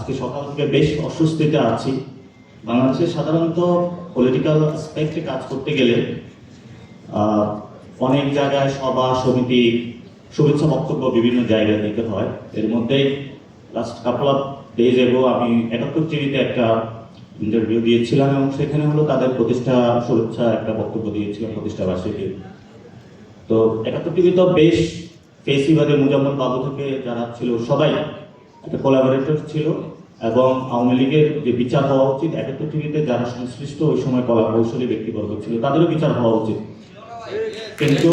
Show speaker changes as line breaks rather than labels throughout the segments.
আজকে সকাল থেকে বেশ অস্বস্তিতে আছি। বাংলাদেশে সাধারণত পলিটিক্যাল অ্যাসপেক্টে কাজ করতে গেলে অনেক জায়গায় সভা, সমিতি, শুভেচ্ছা বক্তব্য বিভিন্ন জায়গায় দিতে হয়। এর মধ্যে last couple of days ago আমি একাত্তর টিভিতে একটা ইন্টারভিউ দিয়েছিলাম এবং সেখানে হলো তাদের প্রতিষ্ঠা শুভেচ্ছা একটা বক্তব্য দিয়েছিলাম, প্রতিষ্ঠা বার্ষিকী। তো একাত্তর টিভি তো বেশ ফেসিবাদে, মুজাম্মল বাবু থেকে যারা ছিল সবাই একটা কোলাবোরেটর ছিল এবং আওয়ামী লীগের যে বিচার হওয়া উচিত, একাত্তর টিভিতে যারা সংশ্লিষ্ট ওই সময় কলা কৌশলী ব্যক্তিবর্গ ছিল, তাদেরও বিচার হওয়া উচিত। কিন্তু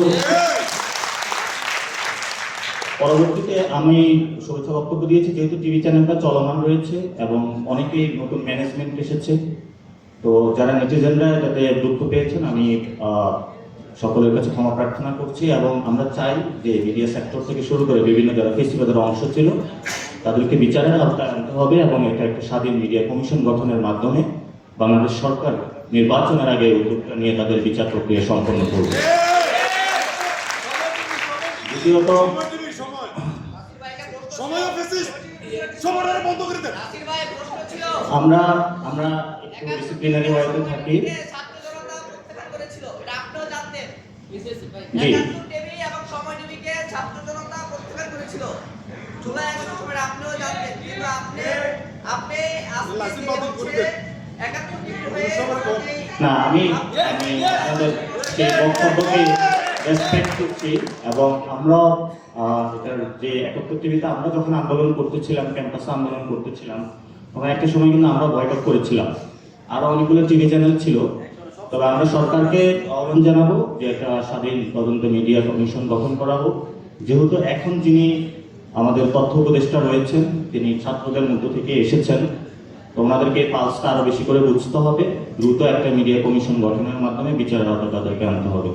পরবর্তীতে আমি শুভেচ্ছা বক্তব্য দিয়েছি, যেহেতু টিভি চ্যানেলটা চলমান রয়েছে এবং অনেকেই নতুন ম্যানেজমেন্ট এসেছে, তো যারা নেটিজেনরা যাতে দুঃখ পেয়েছেন, আমি সকলের কাছে ক্ষমা প্রার্থনা করছি এবং আমরা চাই যে মিডিয়া সেক্টর থেকে শুরু করে বিভিন্ন যারা ফেস্টিভ্যালের অংশ ছিল তাদেরকে বিচারের আওতায় আনতে হবে এবং এটা একটা স্বাধীন মিডিয়া কমিশন গঠনের মাধ্যমে বাংলাদেশ সরকার নির্বাচনের আগে উদ্যোগটা নিয়ে তাদের বিচার প্রক্রিয়া সম্পন্ন করবে। দ্বিতীয়ত
সময় দিবি, সময়। সময় অফিসে সময়টা বন্ধ করে দেন।
নাসির ভাই প্রশ্ন ছিল।
আমরা আমরা একটু ডিসিপ্লিনারি থাকি।
ছাত্র জনতা প্রত্যাখ্যান করেছিল। এটা আপনিও জানতেন।
জি।
জুলাই সময় আপনিও জানতেন কিন্তু আপনি আপনি আজকে হয়ে
না আমি আমি আপনাদের সেই বক্তব্যকে রেসপেক্ট করছি এবং আমরা এটার যে একাত্তর টিভিতে আমরা যখন আন্দোলন করতেছিলাম ক্যাম্পাসে আন্দোলন করতেছিলাম তখন একটা সময় কিন্তু আমরা বয়কট করেছিলাম। আরও অনেকগুলো টিভি চ্যানেল ছিল। তবে আমরা সরকারকে আহ্বান জানাব যে একটা স্বাধীন তদন্ত মিডিয়া কমিশন গঠন করা হোক। যেহেতু এখন যিনি আমাদের তথ্য উপদেষ্টা রয়েছেন, তিনি ছাত্রদের মধ্য থেকে এসেছেন। তো ওনাদেরকে পালসটা আরও বেশি করে বুঝতে হবে। দ্রুত একটা মিডিয়া কমিশন গঠনের মাধ্যমে বিচারের আওতায় তাদেরকে আনতে হবে।